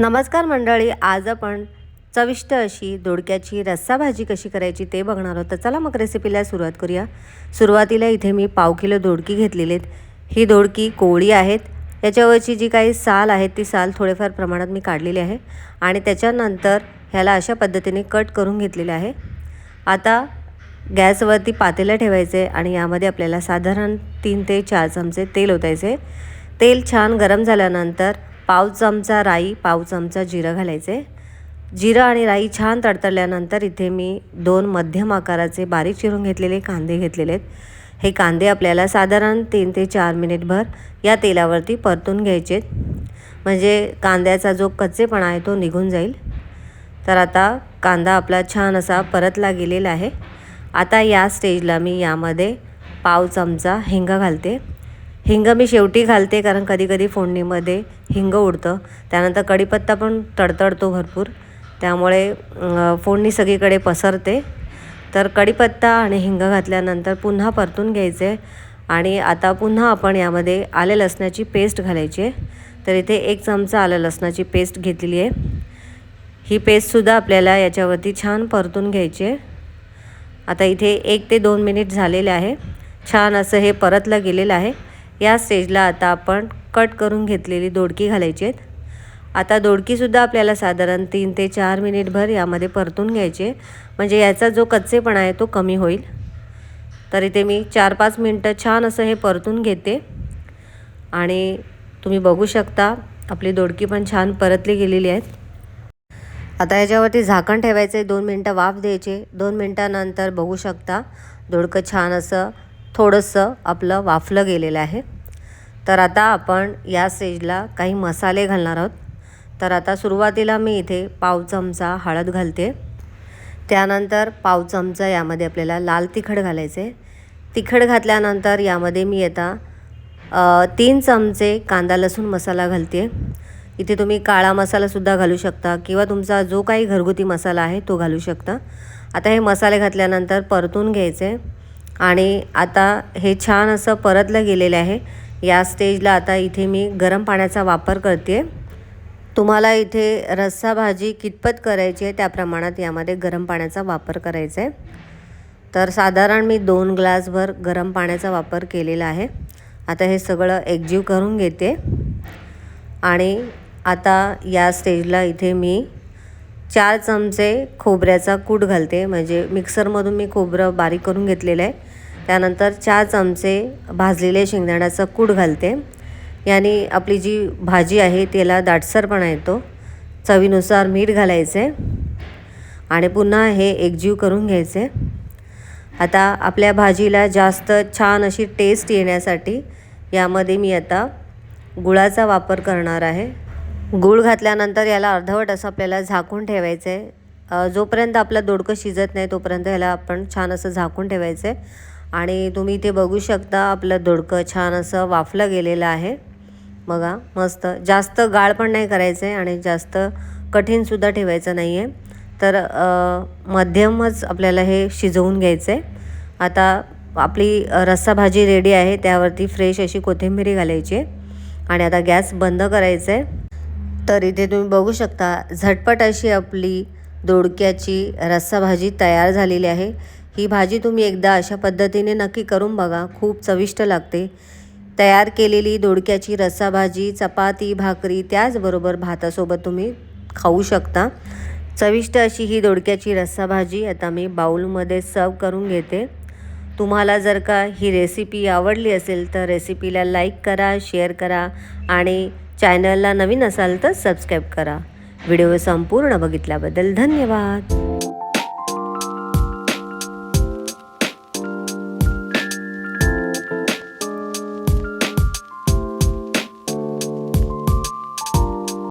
नमस्कार मंडळी आज आपण चविष्ट अशी दोडक्याची रस्सा भाजी कशी करायची ते बघणार आहोत. तर चला मग रेसिपीला सुरुवात करूया. सुरुवातीला इथे मी पाव किलो दोडकी घेतलेली आहेत. ही दोडकी कोळी आहेत. याच्यावरची जी काही साल आहेत ती साल थोडेफार प्रमाणात मी काढलेली आहे आणि त्याच्यानंतर ह्याला अशा पद्धतीने कट करून घेतलेले आहे. आता गॅसवरती पातेलं ठेवायचे आणि यामध्ये आपल्याला साधारण तीन ते चार चमचे तेल ओतायचे. तेल छान गरम झाल्यानंतर पाव चमचा राई पाव चमचा जिरं घालायचे. जिरं आणि राई छान तडतडल्यानंतर इथे मी दोन मध्यम आकाराचे बारीक चिरून घेतलेले कांदे घेतलेले आहेत. हे कांदे आपल्याला साधारण तीन ते चार मिनिटभर या तेलावरती परतून घ्यायचे म्हणजे कांद्याचा जो कच्चेपणा आहे तो निघून जाईल. तर आता कांदा आपला छान असा परतला गेलेला आहे. आता या स्टेजला मी यामध्ये पाव चमचा हिंग घालते. हिंग मी शेवटी घालते कारण कधी कधी फोडणीमध्ये हिंग उडतं. त्यानंतर कढीपत्ता पण तडतडतो भरपूर. त्यामुळे फोडणी सगळीकडे पसरते. तर कढीपत्ता आणि हिंग घातल्यानंतर पुन्हा परतून घ्यायचे. आणि आता पुन्हा आपण यामध्ये आले लसणाची पेस्ट घालायची आहे. तर इथे एक चमचा आलं लसणाची पेस्ट घेतलेली आहे. ही पेस्टसुद्धा आपल्याला याच्यावरती छान परतून घ्यायची आहे. आता इथे एक ते दोन मिनिट झालेले आहे. छान असं हे परतलं गेलेलं आहे. या स्टेजला आता आपण कट करून घेतलेली दोडकी घालायची आहेत. आता दोडकीसुद्धा आपल्याला साधारण तीन ते चार मिनिटभर यामध्ये परतून घ्यायचे. म्हणजे याचा जो कच्चेपणा आहे तो कमी होईल. तर इथे मी चार पाच मिनटं छान असं हे परतून घेते. आणि तुम्ही बघू शकता आपली दोडकी पण छान परतली गेलेली आहेत. आता याच्यावरती झाकण ठेवायचं आहे दोन मिनटं वाफ द्यायचे. दोन मिनटानंतर बघू शकता दोडकं छान असं थोडंसं आपलं वाफलं गेलेलं आहे. तर आता आपण या स्टेजला काही मसाले घालणार आहोत. तर आता सुरुवातीला मी इथे पाव चमचा हळद घालते. त्यानंतर पाव चमचा यामध्ये आपल्याला लाल तिखट घालायचे. तिखट घातल्यानंतर यामध्ये मी आता तीन चमचे कांदा लसूण मसाला घालते. इथे तुम्ही काळा मसालासुद्धा घालू शकता किंवा तुमचा जो काही घरगुती मसाला आहे तो घालू शकता. आता हे मसाले घातल्यानंतर परतून घ्यायचे. आणि आता हे छान असं परतलं गेलेलं आहे. या स्टेजला आता इथे मी गरम पाण्याचा वापर करते तुम्हाला इथे रस्सा भाजी कितपत करायची आहे त्या प्रमाणात यामध्ये गरम पाण्याचा वापर करायचा आहे. तर साधारण मी दोन ग्लासभर गरम पाण्याचा वापर केलेला आहे. आता हे सगळं एकजीव करून घेते. आणि आता या स्टेजला इथे मी चार चमचे खोबऱ्याचा कूट घालते. म्हणजे मिक्सरमधून मी खोबरं बारीक करून घेतलेलं आहे. त्यानंतर चार चमचे भाजलेले शेंगदाण्याचं कूट घालते. याने आपली जी भाजी आहे त्याला दाटसरपणा येतो. चवीनुसार मीठ घालायचे आणि पुन्हा हे एकजीव करून घ्यायचे. आता आपल्या भाजीला जास्त छान अशी टेस्ट येण्यासाठी यामध्ये मी आता गुळाचा वापर करणार आहे. गूळ घातल्यानंतर याला अर्धवट असं आपल्याला झाकून ठेवायचं आहे जोपर्यंत आपलं दोडकं शिजत नाही तोपर्यंत याला आपण छान असं झाकून ठेवायचं आहे आणि तुम्ही इथे बघू शकता आपलं दोडकं छान असं वाफलं गेलेलं आहे. बघा मस्त. जास्त गाळ पण नाही करायचं आहे आणि जास्त कठीणसुद्धा ठेवायचं नाही आहे तर मध्यमच आपल्याला हे शिजवून घ्यायचं आहे आता आपली रस्सा भाजी रेडी आहे त्यावरती फ्रेश अशी कोथिंबिरी घालायची आहे. आणि आता गॅस बंद करायचं आहे तर इथे तुम्ही बघू शकता झटपट अशी आपली दोडक्याची रस्सा भाजी तयार झालेली आहे. ही भाजी तुम्ही एकदा अशा पद्धतीने नक्की करून बघा खूप चविष्ट लागते. तयार केलेली दोडक्याची रस्सा भाजी चपाती भाकरी त्याचबरोबर भातासोबत तुम्ही खाऊ शकता. चविष्ट अशी ही दोडक्याची रस्सा भाजी आता मी बाऊलमध्ये सर्व करून घेते. तुम्हाला जर का ही रेसिपी आवडली असेल तर रेसिपीला लाईक करा शेअर करा आणि चॅनलला नवीन असाल तर सबस्क्राईब करा. व्हिडिओ संपूर्ण बघितल्याबद्दल धन्यवाद.